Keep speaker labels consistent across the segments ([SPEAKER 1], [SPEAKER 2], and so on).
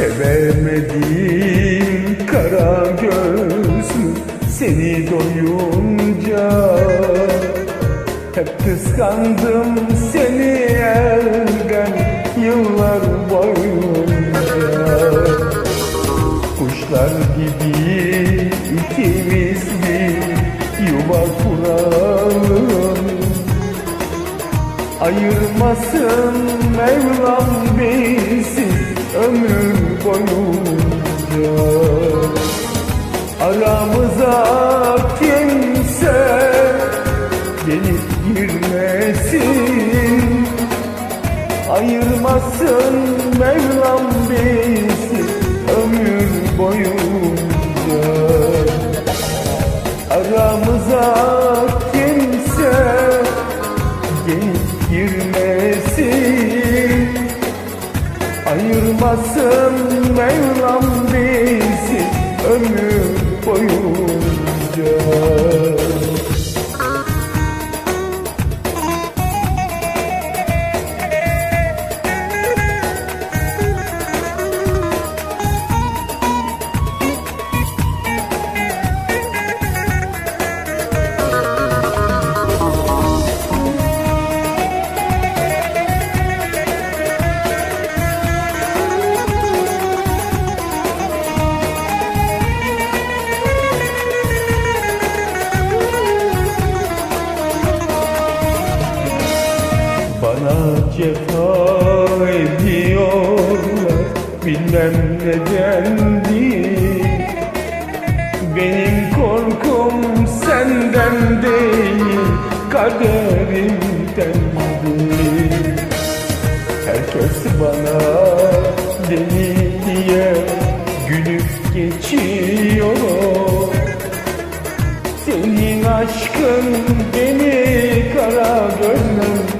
[SPEAKER 1] Sevmedim kara gözlü seni doyunca Hep kıskandım seni elden yıllar boyunca. Kuşlar gibi ikimiz bir yuva kuralım. Ayırmasın Mevlam bizi ömür Aramıza kimse gelip girmesin. Ayırmasın Mevlam bizi ömür boyunca ömür boyunca Bana cefa ediyorlar bilmem nedendi Benim korkum senden değil kaderimdendi Herkes bana deli diye gülüp geçiyor. Senin aşkın beni kara gönlüm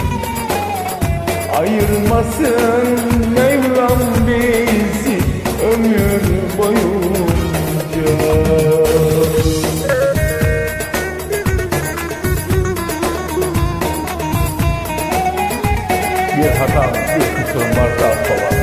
[SPEAKER 1] Ayırmasın Mevlam bizi ömür boyunca. Bir hatam, bir kusurum varsa affola